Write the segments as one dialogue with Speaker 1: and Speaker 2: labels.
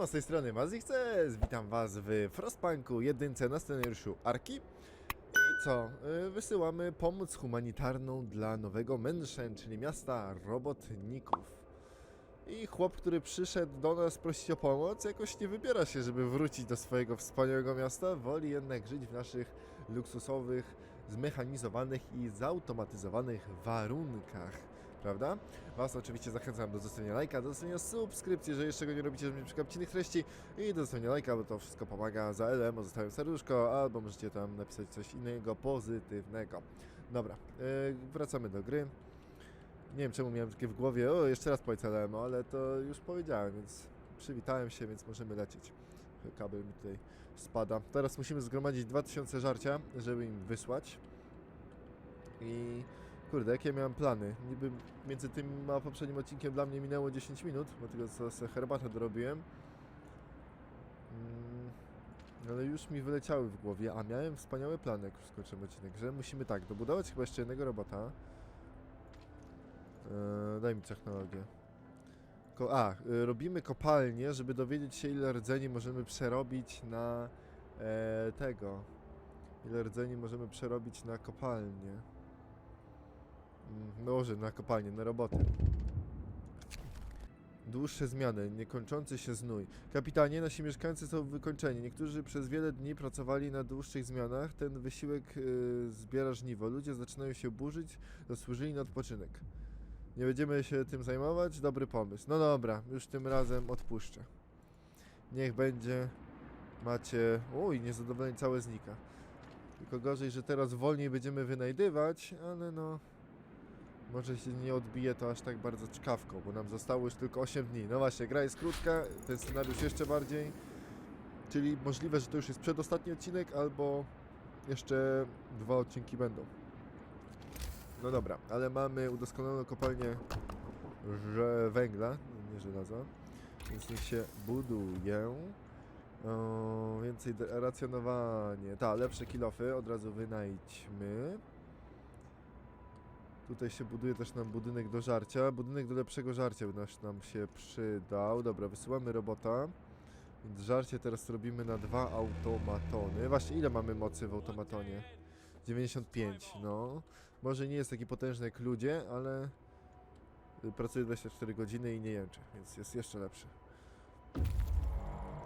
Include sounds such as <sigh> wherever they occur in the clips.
Speaker 1: Siema, z tej strony Mazixes, witam was w Frostpunku, jedynce na scenariuszu Arki. I co, y, wysyłamy pomoc humanitarną dla nowego Menshen, czyli miasta robotników. I chłop, który przyszedł do nas prosić o pomoc, jakoś nie wybiera się, żeby wrócić do swojego wspaniałego miasta, woli jednak żyć w naszych luksusowych, zmechanizowanych i zautomatyzowanych warunkach, prawda? Was oczywiście zachęcam do zostawienia lajka, do zostawienia subskrypcji, jeżeli jeszcze go nie robicie, żeby nie przegapać innych treści i do zostawienia lajka, bo to wszystko pomaga za LM, zostawiam serduszko, albo możecie tam napisać coś innego pozytywnego. Dobra, yy, wracamy do gry. Nie wiem czemu miałem takie w głowie, o jeszcze raz powiedz LM, ale to już powiedziałem, więc przywitałem się, więc możemy lecieć. Kabel mi tutaj spada. Teraz musimy zgromadzić 2000 żarcia, żeby im wysłać. I Kurde, jakie miałem plany? Niby między tym a poprzednim odcinkiem dla mnie minęło 10 minut, bo tego co herbatę dorobiłem. Mm, ale już mi wyleciały w głowie, a miałem wspaniały plan, jak już odcinek, że musimy tak, dobudować chyba jeszcze jednego robota. Eee, daj mi technologię. Ko a, y, robimy kopalnię, żeby dowiedzieć się ile rdzeni możemy przerobić na e, tego. Ile rdzeni możemy przerobić na kopalnię. Mm, Może na kopalnię, na roboty. Dłuższe zmiany, niekończący się znój. Kapitanie, nasi mieszkańcy są wykończeni. Niektórzy przez wiele dni pracowali na dłuższych zmianach. Ten wysiłek y, zbiera żniwo. Ludzie zaczynają się burzyć, zasłużyli na odpoczynek. Nie będziemy się tym zajmować? Dobry pomysł. No dobra, już tym razem odpuszczę. Niech będzie. Macie. Uj, niezadowolenie całe znika. Tylko gorzej, że teraz wolniej będziemy wynajdywać, ale no. Może się nie odbije to aż tak bardzo czkawką, bo nam zostało już tylko 8 dni. No właśnie, gra jest krótka, ten scenariusz jeszcze bardziej. Czyli możliwe, że to już jest przedostatni odcinek, albo jeszcze dwa odcinki będą. No dobra, ale mamy udoskonaloną kopalnię że węgla, nie żelaza, więc niech się buduje. O, więcej racjonowanie. Ta, lepsze kilofy od razu wynajdźmy. Tutaj się buduje też nam budynek do żarcia. Budynek do lepszego żarcia by nas nam się przydał. Dobra, wysyłamy robota. Więc żarcie teraz robimy na dwa automatony. Właśnie, ile mamy mocy w automatonie? 95, no. Może nie jest taki potężny jak ludzie, ale pracuje 24 godziny i nie jęczy, więc jest jeszcze lepszy.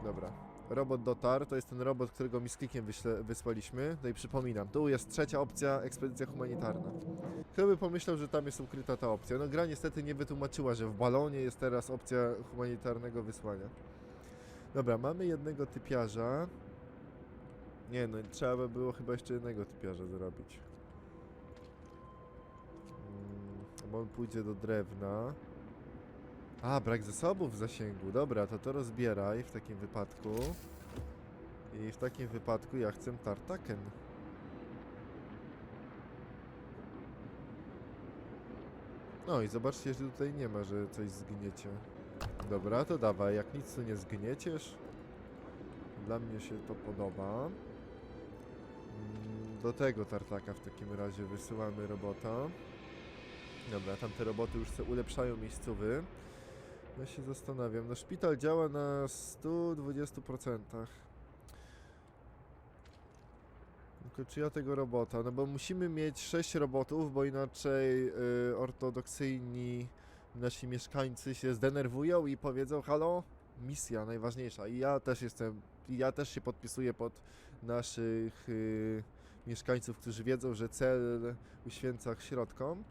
Speaker 1: Dobra. Robot dotarł, to jest ten robot, którego mi z klikiem wyśle, wysłaliśmy. No i przypominam, tu jest trzecia opcja, ekspedycja humanitarna. Kto by pomyślał, że tam jest ukryta ta opcja? No gra niestety nie wytłumaczyła, że w balonie jest teraz opcja humanitarnego wysłania. Dobra, mamy jednego typiarza. Nie no, trzeba by było chyba jeszcze jednego typiarza zrobić. Mm, bo on pójdzie do drewna. A, brak zasobów w zasięgu. Dobra, to to rozbieraj w takim wypadku. I w takim wypadku ja chcę tartaken. No i zobaczcie, że tutaj nie ma, że coś zgniecie. Dobra, to dawaj, jak nic tu nie zgnieciesz. Dla mnie się to podoba. Mm, Do tego tartaka w takim razie wysyłamy robota. Dobra, tamte roboty już sobie ulepszają miejscowy. Ja się zastanawiam. No szpital działa na 120%. Tylko czy ja tego robota? No bo musimy mieć 6 robotów, bo inaczej y, ortodoksyjni nasi mieszkańcy się zdenerwują i powiedzą halo, misja najważniejsza. I ja też jestem, ja też się podpisuję pod naszych y, mieszkańców, którzy wiedzą, że cel uświęca środkom,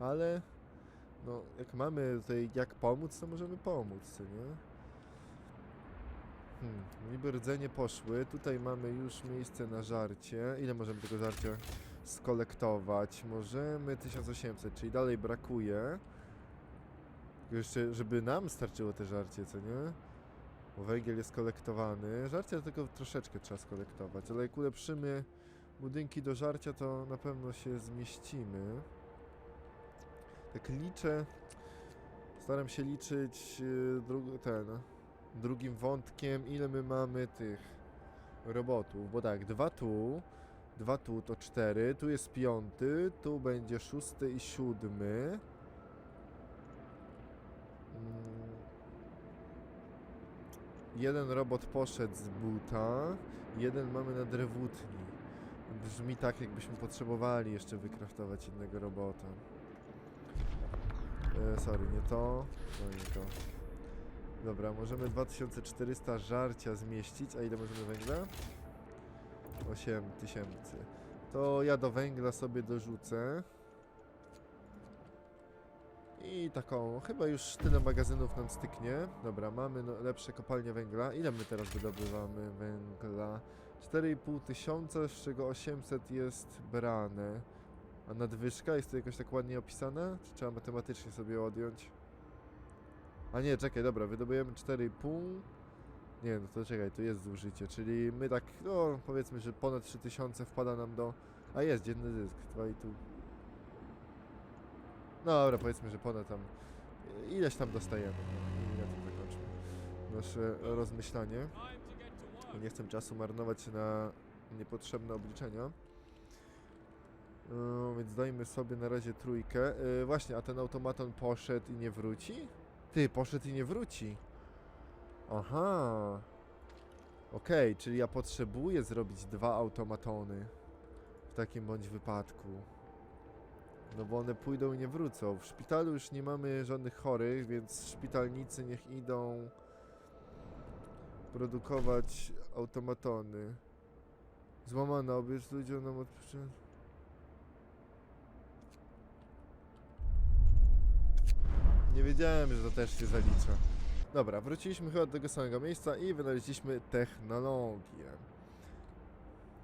Speaker 1: ale no, jak mamy tutaj jak pomóc, to możemy pomóc, co nie? Hmm, niby rdzenie poszły. Tutaj mamy już miejsce na żarcie. Ile możemy tego żarcia skolektować? Możemy 1800, czyli dalej brakuje. Jeszcze, żeby nam starczyło te żarcie, co nie? Bo węgiel jest kolektowany. Żarcia tylko troszeczkę trzeba skolektować, ale jak ulepszymy budynki do żarcia, to na pewno się zmieścimy. Tak liczę. Staram się liczyć yy, dru- ten drugim wątkiem, ile my mamy tych robotów. Bo tak, dwa tu, dwa tu to cztery, tu jest piąty, tu będzie szósty i siódmy. Mm. Jeden robot poszedł z buta, jeden mamy na drewutni. Brzmi tak, jakbyśmy potrzebowali jeszcze wykraftować innego robota. E, sorry, nie to. No nie to. Dobra, możemy 2400 żarcia zmieścić. A ile możemy węgla? 8000. To ja do węgla sobie dorzucę. I taką, chyba już tyle magazynów nam styknie. Dobra, mamy no, lepsze kopalnie węgla. Ile my teraz wydobywamy węgla? 4,5 tysiąca, z czego 800 jest brane. A nadwyżka jest to jakoś tak ładnie opisane? Czy trzeba matematycznie sobie odjąć? A nie, czekaj, dobra, wydobujemy 4,5. Nie, no to czekaj, tu jest zużycie, czyli my tak, no powiedzmy, że ponad 3000 wpada nam do... A jest, dzienny zysk, 2,5. No dobra, powiedzmy, że ponad tam... Ileś tam dostajemy. no na tym zakończmy nasze rozmyślanie. Nie chcę czasu marnować na niepotrzebne obliczenia. Yy, więc dajmy sobie na razie trójkę. Yy, właśnie, a ten automaton poszedł i nie wróci? Ty, poszedł i nie wróci. Aha. Okej, czyli ja potrzebuję zrobić dwa automatony. W takim bądź wypadku. No bo one pójdą i nie wrócą. W szpitalu już nie mamy żadnych chorych, więc szpitalnicy niech idą produkować automatony. Złamana obiec ludziom nam od Nie wiedziałem, że to też się zalicza. Dobra, wróciliśmy chyba do tego samego miejsca i wynaleźliśmy technologię.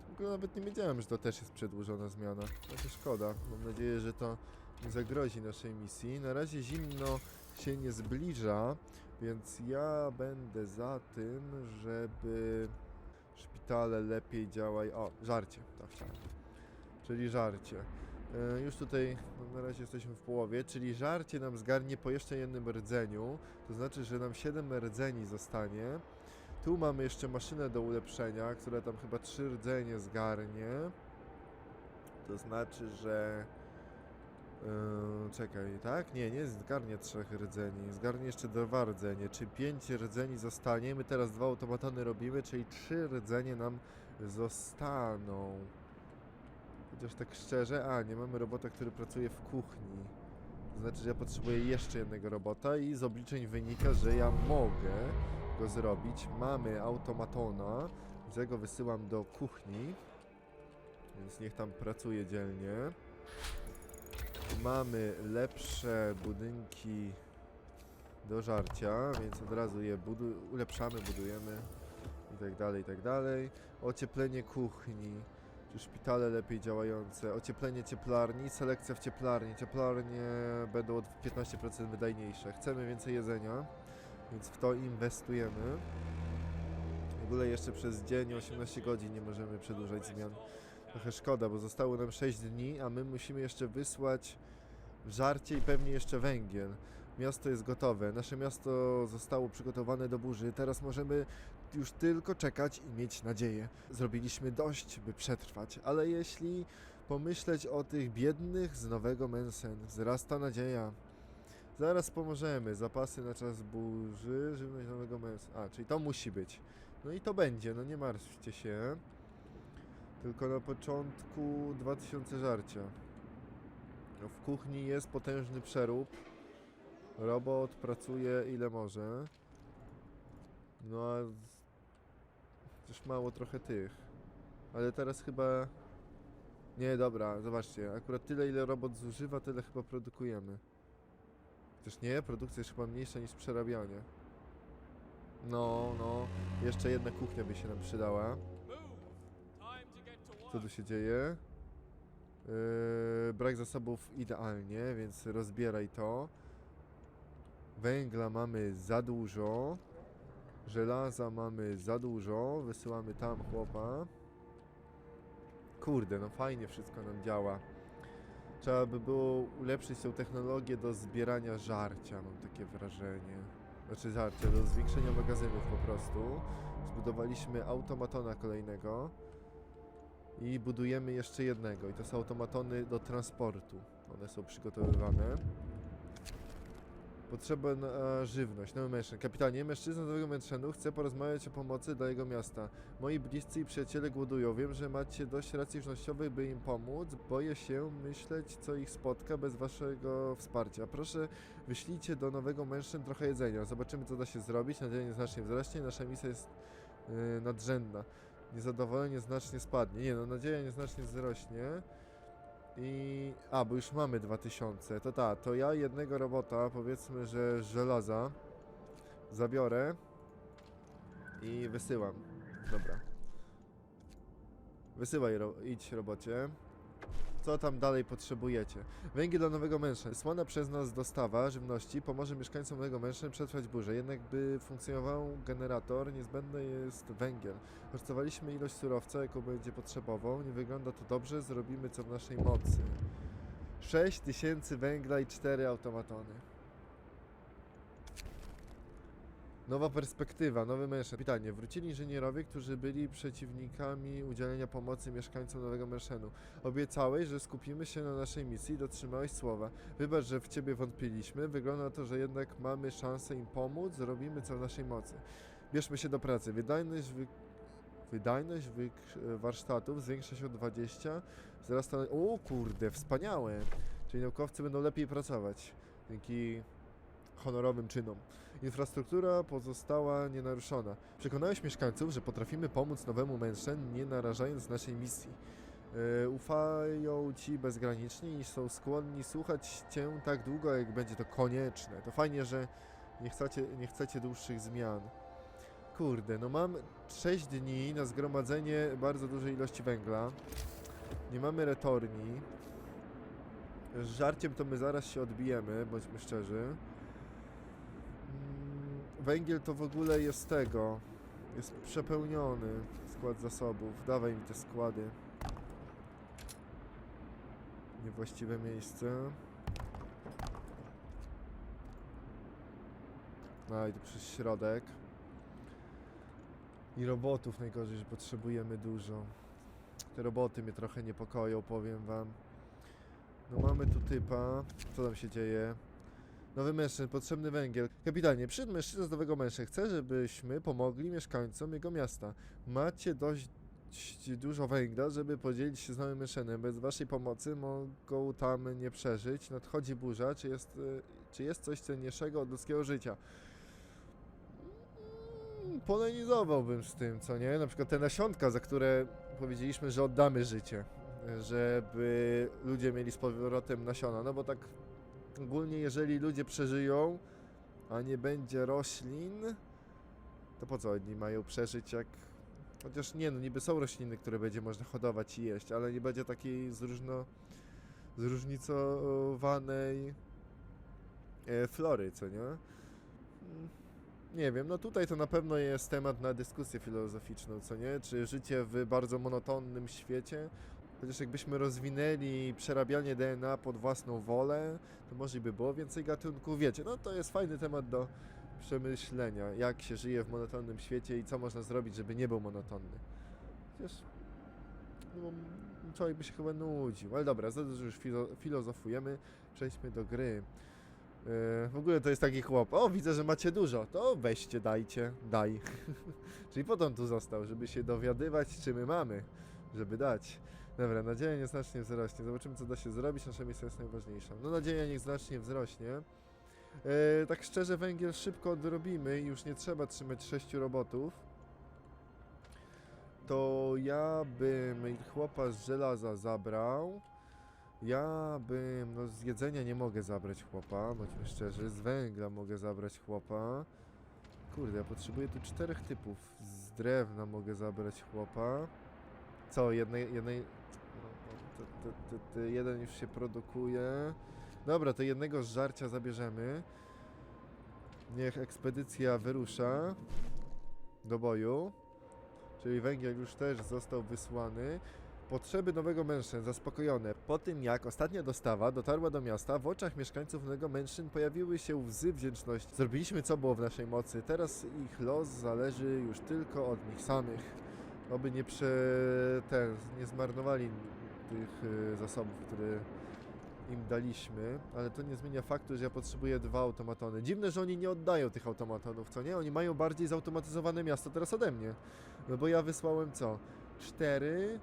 Speaker 1: W ogóle nawet nie wiedziałem, że to też jest przedłużona zmiana. No to szkoda. Mam nadzieję, że to nie zagrozi naszej misji. Na razie zimno się nie zbliża, więc ja będę za tym, żeby szpitale lepiej działają. O, żarcie, tak chciałem. Czyli żarcie. E, Już tutaj no, na razie jesteśmy w połowie, czyli żarcie nam zgarnie po jeszcze jednym rdzeniu. To znaczy, że nam 7 rdzeni zostanie. Tu mamy jeszcze maszynę do ulepszenia, która tam chyba 3 rdzenie zgarnie. To znaczy, że. Yy, czekaj, tak? Nie, nie zgarnie trzech rdzeni. Zgarnie jeszcze dwa rdzenie. Czy pięć rdzeni zostanie? My teraz dwa automatony robimy, czyli trzy rdzenie nam zostaną. Chociaż tak szczerze, a nie mamy robota, który pracuje w kuchni. To znaczy, że ja potrzebuję jeszcze jednego robota i z obliczeń wynika, że ja mogę go zrobić. Mamy automatona, którego wysyłam do kuchni, więc niech tam pracuje dzielnie. Mamy lepsze budynki do żarcia, więc od razu je budu ulepszamy, budujemy i tak dalej, i tak dalej. Ocieplenie kuchni, szpitale lepiej działające, ocieplenie cieplarni, selekcja w cieplarni. Cieplarnie będą o 15% wydajniejsze. Chcemy więcej jedzenia, więc w to inwestujemy. W ogóle jeszcze przez dzień 18 godzin nie możemy przedłużać zmian. Trochę szkoda, bo zostało nam 6 dni, a my musimy jeszcze wysłać żarcie i pewnie jeszcze węgiel. Miasto jest gotowe. Nasze miasto zostało przygotowane do burzy. Teraz możemy już tylko czekać i mieć nadzieję. Zrobiliśmy dość, by przetrwać, ale jeśli pomyśleć o tych biednych z nowego Mensen, wzrasta nadzieja. Zaraz pomożemy. Zapasy na czas burzy, żywność nowego Mensen. A, czyli to musi być. No i to będzie, no nie martwcie się. Tylko na początku 2000 żarcia. No, w kuchni jest potężny przerób. Robot pracuje ile może. No a też mało trochę tych. Ale teraz chyba... Nie, dobra, zobaczcie. Akurat tyle ile robot zużywa, tyle chyba produkujemy. Chociaż nie, produkcja jest chyba mniejsza niż przerabianie. No, no. Jeszcze jedna kuchnia by się nam przydała. Co tu się dzieje? Yy, brak zasobów idealnie, więc rozbieraj to. Węgla mamy za dużo. Żelaza mamy za dużo. Wysyłamy tam chłopa. Kurde, no fajnie wszystko nam działa. Trzeba by było ulepszyć tą technologię do zbierania żarcia, mam takie wrażenie. Znaczy żarcia, do zwiększenia magazynów po prostu. Zbudowaliśmy automatona kolejnego. I budujemy jeszcze jednego. I to są automatony do transportu. One są przygotowywane. Potrzeba na żywność, nowy mężczyzn. Kapitanie, mężczyzna nowego mężczyznu chce porozmawiać o pomocy dla jego miasta. Moi bliscy i przyjaciele głodują. Wiem, że macie dość racji żywnościowej, by im pomóc. Boję się myśleć, co ich spotka bez waszego wsparcia. Proszę, wyślijcie do nowego mężczyzn trochę jedzenia. Zobaczymy, co da się zrobić. Nadzieja nieznacznie wzrośnie. Nasza misja jest yy, nadrzędna. Niezadowolenie znacznie spadnie. Nie no, nadzieja nieznacznie wzrośnie. I... A, bo już mamy 2000. To ta, to ja jednego robota, powiedzmy, że żelaza zabiorę i wysyłam. Dobra. Wysyłaj, ro idź robocie. Co tam dalej potrzebujecie? Węgiel dla nowego mężczyzny. Słana przez nas dostawa żywności pomoże mieszkańcom nowego mężczyzny przetrwać burzę. Jednak by funkcjonował generator, niezbędny jest węgiel. Szacowaliśmy ilość surowca, jaką będzie potrzebował. Nie wygląda to dobrze, zrobimy co w naszej mocy. 6000 węgla i 4 automatony. Nowa perspektywa, nowy mężczyzn. Pytanie. Wrócili inżynierowie, którzy byli przeciwnikami udzielenia pomocy mieszkańcom Nowego Mężenu. Obiecałeś, że skupimy się na naszej misji i dotrzymałeś słowa. Wybacz, że w ciebie wątpiliśmy. Wygląda na to, że jednak mamy szansę im pomóc. Zrobimy co w naszej mocy. Bierzmy się do pracy. Wydajność wy... Wydajność wy... warsztatów zwiększa się o 20. Wzrasta... O kurde, wspaniałe. Czyli naukowcy będą lepiej pracować. Dzięki honorowym czynom. Infrastruktura pozostała nienaruszona. Przekonałeś mieszkańców, że potrafimy pomóc nowemu mężczyzn, nie narażając naszej misji. E, ufają ci bezgranicznie i są skłonni słuchać cię tak długo, jak będzie to konieczne. To fajnie, że nie chcecie, nie chcecie dłuższych zmian. Kurde, no mam 6 dni na zgromadzenie bardzo dużej ilości węgla. Nie mamy retorni. Z żarciem to my zaraz się odbijemy, bądźmy szczerzy. Węgiel to w ogóle jest tego. Jest przepełniony skład zasobów. Dawaj mi te składy. Niewłaściwe miejsce. No i tu przez środek. I robotów najgorzej, że potrzebujemy dużo. Te roboty mnie trochę niepokoją, powiem wam. No mamy tu typa. Co tam się dzieje? Nowy mężczyzn, potrzebny węgiel. Kapitanie, przyszedł mężczyzna z nowego mężczyzny. Chce, żebyśmy pomogli mieszkańcom jego miasta. Macie dość dużo węgla, żeby podzielić się z nowym mężczyzną. Bez waszej pomocy mogą tam nie przeżyć. Nadchodzi burza. Czy jest, czy jest coś cenniejszego od ludzkiego życia? Mm, Polemizowałbym z tym, co nie? Na przykład te nasionka, za które powiedzieliśmy, że oddamy życie. Żeby ludzie mieli z powrotem nasiona. No bo tak ogólnie jeżeli ludzie przeżyją, a nie będzie roślin, to po co oni mają przeżyć jak... Chociaż nie, no niby są rośliny, które będzie można hodować i jeść, ale nie będzie takiej zróżno... zróżnicowanej e, flory, co nie? Nie wiem, no tutaj to na pewno jest temat na dyskusję filozoficzną, co nie? Czy życie w bardzo monotonnym świecie Chociaż jakbyśmy rozwinęli przerabianie DNA pod własną wolę, to może by było więcej gatunków. Wiecie, no to jest fajny temat do przemyślenia, jak się żyje w monotonnym świecie i co można zrobić, żeby nie był monotonny. Chociaż no, człowiek by się chyba nudził. Ale dobra, za dużo już filo filozofujemy, przejdźmy do gry. Yy, w ogóle to jest taki chłop. O, widzę, że macie dużo. To weźcie, dajcie, daj. <laughs> Czyli po to on tu został, żeby się dowiadywać, czy my mamy, żeby dać. Dobra, nadzieja nieznacznie wzrośnie. Zobaczymy, co da się zrobić. Nasza misja jest najważniejsza. No, nadzieja niech znacznie wzrośnie. E, tak szczerze, węgiel szybko odrobimy i już nie trzeba trzymać sześciu robotów. To ja bym chłopa z żelaza zabrał. Ja bym, no z jedzenia nie mogę zabrać chłopa, bądźmy szczerzy. Z węgla mogę zabrać chłopa. Kurde, ja potrzebuję tu czterech typów. Z drewna mogę zabrać chłopa. Co, jednej, jednej... To, to, to jeden już się produkuje. Dobra, to jednego z żarcia zabierzemy. Niech ekspedycja wyrusza do boju. Czyli węgiel już też został wysłany. Potrzeby nowego mężczyzn zaspokojone. Po tym jak ostatnia dostawa dotarła do miasta, w oczach mieszkańców nowego mężczyzn pojawiły się łzy wdzięczności. Zrobiliśmy co było w naszej mocy. Teraz ich los zależy już tylko od nich samych. Oby nie prze... ten, nie zmarnowali tych y, zasobów, które im daliśmy, ale to nie zmienia faktu, że ja potrzebuję dwa automatony. Dziwne, że oni nie oddają tych automatonów, co nie? Oni mają bardziej zautomatyzowane miasto teraz ode mnie. No bo ja wysłałem co? 4,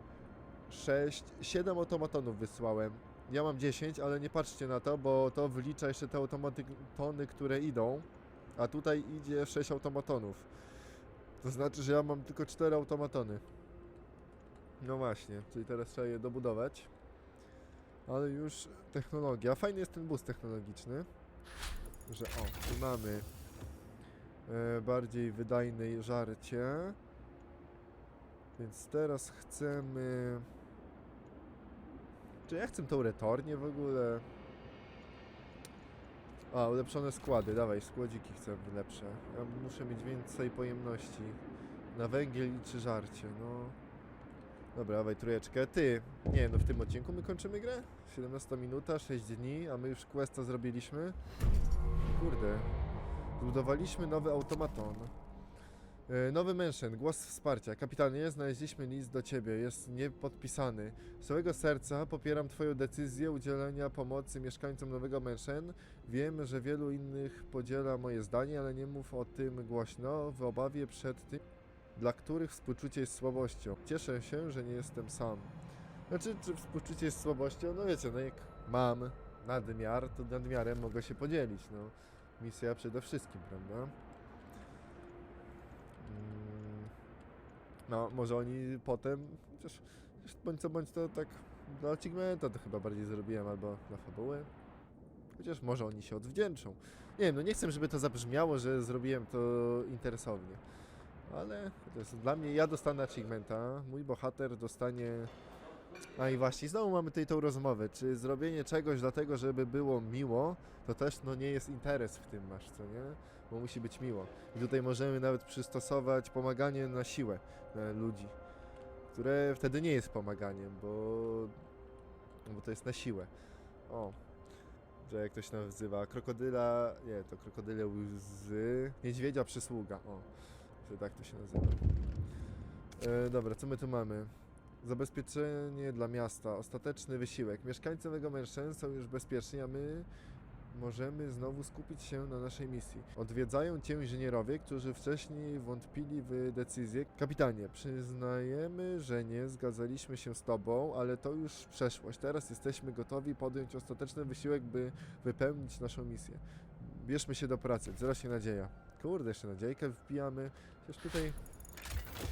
Speaker 1: 6, 7 automatonów wysłałem. Ja mam 10, ale nie patrzcie na to, bo to wlicza jeszcze te automatony, które idą, a tutaj idzie 6 automatonów. To znaczy, że ja mam tylko 4 automatony. No właśnie, czyli teraz trzeba je dobudować. Ale już technologia. Fajny jest ten bus technologiczny, że o, tu mamy e, bardziej wydajne żarcie. Więc teraz chcemy... Czy ja chcę tą retornię w ogóle? A, ulepszone składy, dawaj, składziki chcę lepsze. Ja muszę mieć więcej pojemności. Na węgiel czy żarcie, no. Dobra, dawaj trójeczkę. Ty, nie no w tym odcinku my kończymy grę? 17 minuta, 6 dni, a my już questa zrobiliśmy. Kurde. Zbudowaliśmy nowy automaton. E, Nowy mężczyzn, głos wsparcia. Kapitanie, znaleźliśmy list do ciebie, jest niepodpisany. Z całego serca popieram twoją decyzję udzielenia pomocy mieszkańcom Nowego Mężczyzn. Wiem, że wielu innych podziela moje zdanie, ale nie mów o tym głośno, w obawie przed tym, dla których współczucie jest słabością. Cieszę się, że nie jestem sam. Znaczy, czy współczucie jest słabością? No wiecie, no jak mam nadmiar, to nadmiarem mogę się podzielić, no. Misja przede wszystkim, prawda? Mm, No, może oni potem, chociaż, bądź co bądź to tak dla achievementa to chyba bardziej zrobiłem, albo dla fabuły. Chociaż może oni się odwdzięczą. Nie wiem, no nie chcę, żeby to zabrzmiało, że zrobiłem to interesownie. Ale to jest dla mnie, ja dostanę achievementa, mój bohater dostanie... A i właśnie, znowu mamy tutaj tą rozmowę, czy zrobienie czegoś dlatego, żeby było miło, to też no nie jest interes w tym masz, co nie? Bo musi być miło. I tutaj możemy nawet przystosować pomaganie na siłę e, ludzi, które wtedy nie jest pomaganiem, bo, bo to jest na siłę. O, że jak ktoś nas wzywa, krokodyla, nie, to krokodyle łzy, niedźwiedzia przysługa, o, tak to się nazywa. E, dobra, co my tu mamy? Zabezpieczenie dla miasta, ostateczny wysiłek. Mieszkańcy Nowego Mężczyzn są już bezpieczni, a my możemy znowu skupić się na naszej misji. Odwiedzają cię inżynierowie, którzy wcześniej wątpili w decyzję. Kapitanie, przyznajemy, że nie zgadzaliśmy się z tobą, ale to już przeszłość. Teraz jesteśmy gotowi podjąć ostateczny wysiłek, by wypełnić naszą misję. Bierzmy się do pracy, wzrośnie nadzieja. Kurde, jeszcze nadziejkę wpijamy. Chociaż tutaj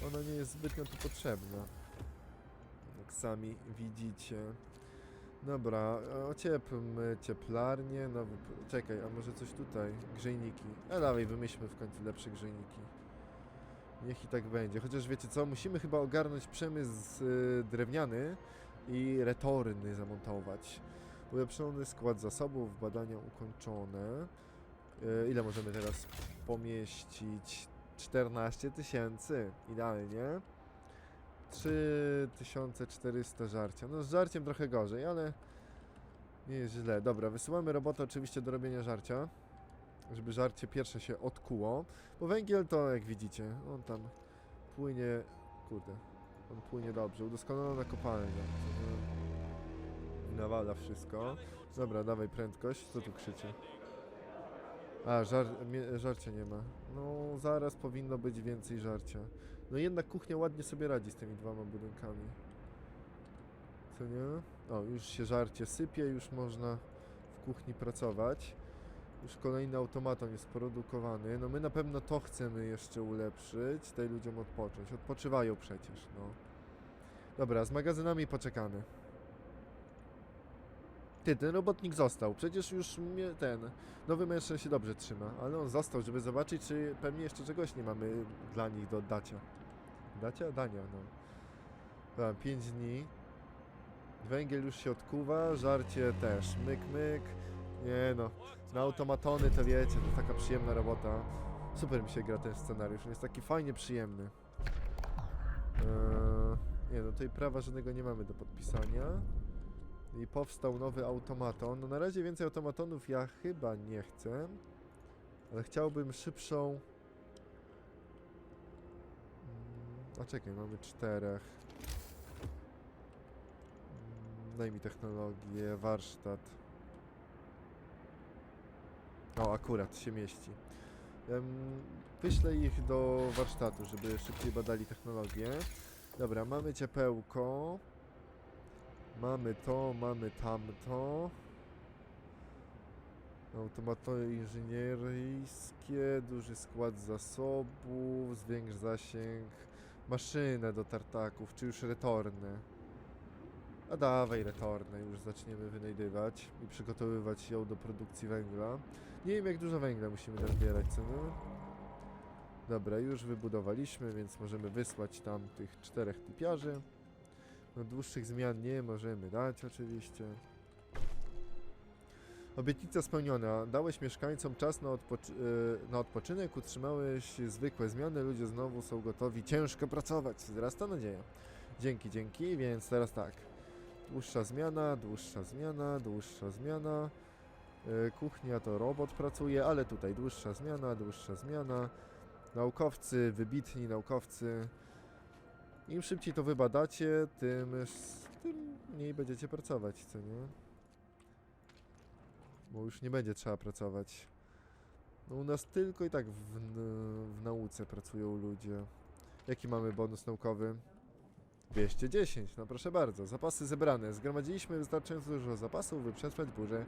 Speaker 1: ona nie jest zbytnio tu potrzebna. Jak sami widzicie. Dobra, ocieplmy cieplarnię, nowy... Czekaj, a może coś tutaj? Grzejniki. A dawaj, wymyślmy w końcu lepsze grzejniki. Niech i tak będzie. Chociaż wiecie co, musimy chyba ogarnąć przemysł y, drewniany i retorny zamontować. Ulepszony skład zasobów, badania ukończone. Y, ile możemy teraz pomieścić? 14 tysięcy. Idealnie. 3400 żarcia. No z żarciem trochę gorzej, ale nie jest źle. Dobra, wysyłamy robotę oczywiście do robienia żarcia, żeby żarcie pierwsze się odkuło. Bo węgiel to, jak widzicie, on tam płynie, kurde, on płynie dobrze. Udoskonalona kopalnia. Nawala wszystko. Dobra, dawaj prędkość. Co tu krzyczy? A, żar żarcia nie ma. No, zaraz powinno być więcej żarcia. No jednak kuchnia ładnie sobie radzi z tymi dwoma budynkami. Co nie? O, już się żarcie sypie, już można w kuchni pracować. Już kolejny automaton jest produkowany. No my na pewno to chcemy jeszcze ulepszyć, daj ludziom odpocząć. Odpoczywają przecież, no. Dobra, z magazynami poczekamy. Ty, ten robotnik został. Przecież już mnie ten nowy mężczyzna się dobrze trzyma, ale on został, żeby zobaczyć, czy pewnie jeszcze czegoś nie mamy dla nich do oddacia. Dacia? Dania, no. Dobra, 5 dni. Węgiel już się odkuwa, żarcie też. Myk, myk. Nie no, na automatony to wiecie, to taka przyjemna robota. Super mi się gra ten scenariusz, on jest taki fajnie przyjemny. Eee, nie no, tutaj prawa żadnego nie mamy do podpisania. I powstał nowy automaton. No na razie więcej automatonów ja chyba nie chcę. Ale chciałbym szybszą... Mm, A czekaj, mamy czterech. Mm, Daj mi technologię, warsztat. O, akurat się mieści. Wyślę ich do warsztatu, żeby szybciej badali technologię. Dobra, mamy ciepełko. Mamy to, mamy tamto. Automaty inżynieryjskie, duży skład zasobów, zwiększ zasięg, maszynę do tartaków, czy już retorne. A dawaj retorne, już zaczniemy wynajdywać i przygotowywać ją do produkcji węgla. Nie wiem jak dużo węgla musimy nazbierać, co nie? Dobra, już wybudowaliśmy, więc możemy wysłać tam tych czterech typiarzy. No dłuższych zmian nie możemy dać oczywiście. Obietnica spełniona. Dałeś mieszkańcom czas na, odpoczy- e, na odpoczynek, utrzymałeś zwykłe zmiany, ludzie znowu są gotowi ciężko pracować. Wzrasta nadzieja. Dzięki, dzięki, więc teraz tak. Dłuższa zmiana, dłuższa zmiana, dłuższa zmiana. E, Kuchnia to robot pracuje, ale tutaj dłuższa zmiana, dłuższa zmiana. Naukowcy, wybitni naukowcy. Im szybciej to wybadacie, tym, tym mniej będziecie pracować, co nie? Bo już nie będzie trzeba pracować. No u nas tylko i tak w, w nauce pracują ludzie. Jaki mamy bonus naukowy? 210, no proszę bardzo. Zapasy zebrane. Zgromadziliśmy wystarczająco dużo zapasów, by przetrwać burzę.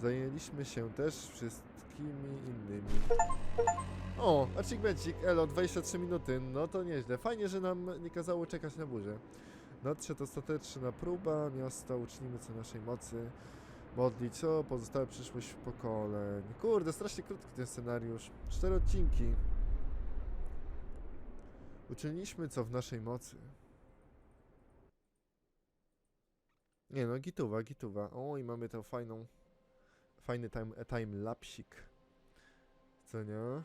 Speaker 1: Zajęliśmy się też wszystkimi innymi. O, achievementik, elo, 23 minuty, no to nieźle. Fajnie, że nam nie kazało czekać na burzę. Nadszedł ostateczna próba, miasta uczynimy co naszej mocy. Modlić o pozostałe przyszłość pokoleń. Kurde, strasznie krótki ten scenariusz. Cztery odcinki. Uczyniliśmy co w naszej mocy. Nie no, gituwa, gituwa. O, i mamy tę fajną, fajny time, time lapsik. Co nie?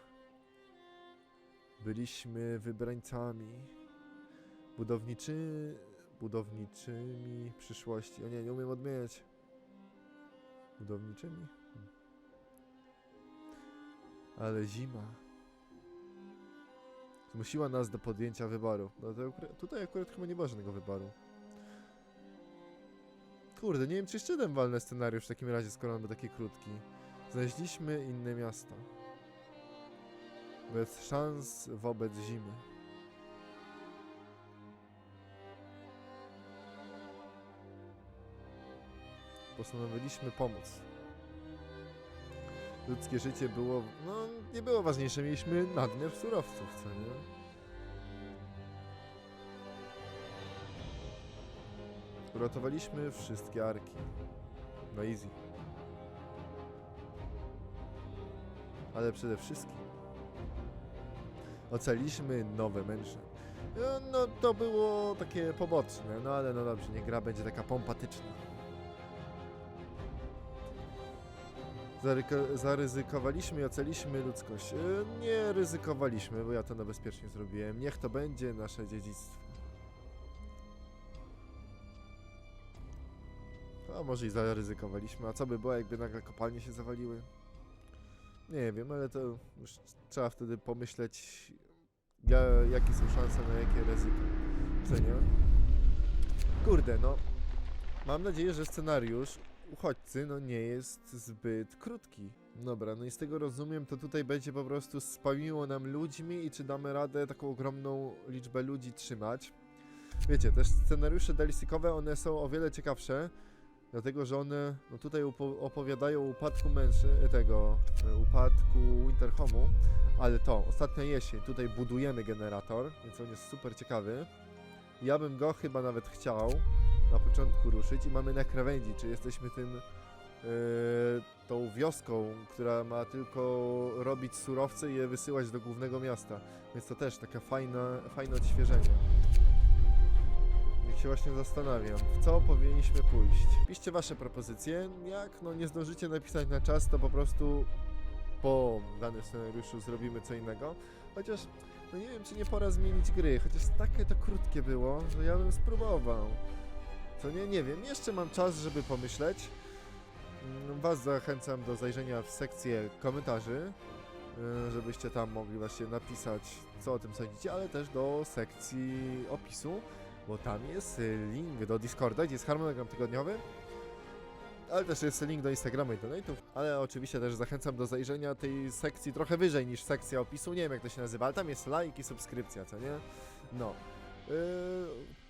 Speaker 1: Byliśmy wybrańcami. Budowniczy... Budowniczymi przyszłości. O nie, nie umiem odmieniać. Budowniczymi? Hmm. Ale zima. Zmusiła nas do podjęcia wyboru. No to tutaj akurat chyba nie ma żadnego wyboru. Kurde, nie wiem czy jeszcze jeden walny scenariusz w takim razie, skoro on był taki krótki. Znaleźliśmy inne miasto. Bez szans wobec zimy. Postanowiliśmy pomóc. Ludzkie życie było, no, nie było ważniejsze. Mieliśmy nadmiar surowców, co nie? Uratowaliśmy wszystkie arki. No easy. Ale przede wszystkim ocaliliśmy nowe męże. No, No to było takie poboczne, no ale no dobrze, niech gra będzie taka pompatyczna. Zaryzykowaliśmy i ocaliśmy ludzkość. E, Nie ryzykowaliśmy, bo ja to na bezpiecznie zrobiłem. Niech to będzie nasze dziedzictwo. Może i zaryzykowaliśmy. A co by było, jakby nagle kopalnie się zawaliły? Nie wiem, ale to już trzeba wtedy pomyśleć, ja, jakie są szanse na jakie ryzyko. Co nie? Kurde, no. Mam nadzieję, że scenariusz uchodźcy no nie jest zbyt krótki. Dobra, no i z tego rozumiem, to tutaj będzie po prostu spamiło nam ludźmi i czy damy radę taką ogromną liczbę ludzi trzymać. Wiecie, też scenariusze dalisikowe, one są o wiele ciekawsze, dlatego że one no tutaj opowiadają o upadku męży, tego, e, upadku Winterhomu, ale to, ostatnia jesień, tutaj budujemy generator, więc on jest super ciekawy. Ja bym go chyba nawet chciał na początku ruszyć i mamy na krawędzi, czy jesteśmy tym yy, tą wioską, która ma tylko robić surowce i je wysyłać do głównego miasta. Więc to też takie fajne, fajne odświeżenie. Się właśnie zastanawiam, w co powinniśmy pójść. Piszcie wasze propozycje. Jak no nie zdążycie napisać na czas, to po prostu po danym scenariuszu zrobimy co innego. Chociaż no nie wiem, czy nie pora zmienić gry, chociaż takie to krótkie było, że ja bym spróbował. Co nie, nie wiem, jeszcze mam czas, żeby pomyśleć. Mm, Was zachęcam do zajrzenia w sekcję komentarzy, y, żebyście tam mogli właśnie napisać, co o tym sądzicie, ale też do sekcji opisu, bo tam jest y, link do Discorda, gdzie jest harmonogram tygodniowy. ale też jest link do Instagrama i donate'ów, ale oczywiście też zachęcam do zajrzenia tej sekcji trochę wyżej niż sekcja opisu, nie wiem jak to się nazywa, ale tam jest like i subskrypcja, co nie? No. Yy,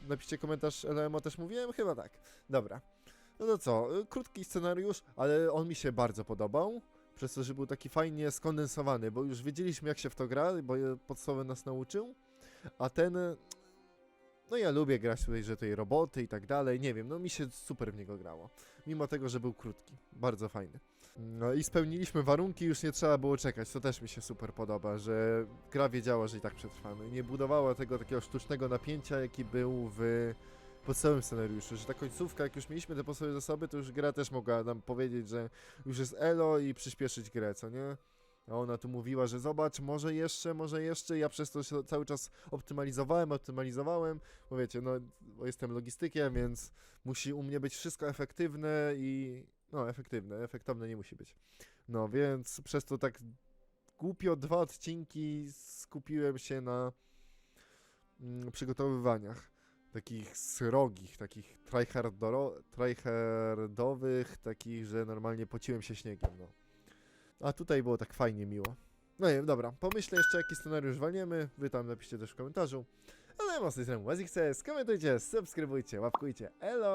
Speaker 1: napiszcie komentarz, LMO też mówiłem? Chyba tak. Dobra. No to co, yy, krótki scenariusz, ale on mi się bardzo podobał. Przez to, że był taki fajnie skondensowany, bo już wiedzieliśmy jak się w to gra, bo podstawowy nas nauczył. A ten, no ja lubię grać tutaj, że tej roboty i tak dalej, nie wiem, no mi się super w niego grało. Mimo tego, że był krótki, bardzo fajny. No i spełniliśmy warunki, już nie trzeba było czekać, to też mi się super podoba, że gra wiedziała, że i tak przetrwamy. Nie budowała tego takiego sztucznego napięcia, jaki był w podstawowym scenariuszu, że ta końcówka, jak już mieliśmy te podstawowe zasoby, to już gra też mogła nam powiedzieć, że już jest elo i przyspieszyć grę, co nie? A ona tu mówiła, że zobacz, może jeszcze, może jeszcze, ja przez to cały czas optymalizowałem, optymalizowałem, bo wiecie, no, jestem logistykiem, więc musi u mnie być wszystko efektywne i, no, efektywne, efektowne nie musi być. No, więc przez to tak głupio dwa odcinki skupiłem się na mm, przygotowywaniach takich srogich, takich tryhardowych, takich, że normalnie pociłem się śniegiem, no. A tutaj było tak fajnie miło. No nie dobra, pomyślę jeszcze jaki scenariusz walniemy, wy tam napiszcie też w komentarzu. Ale ja mam z tej komentujcie, subskrybujcie, łapkujcie, elo!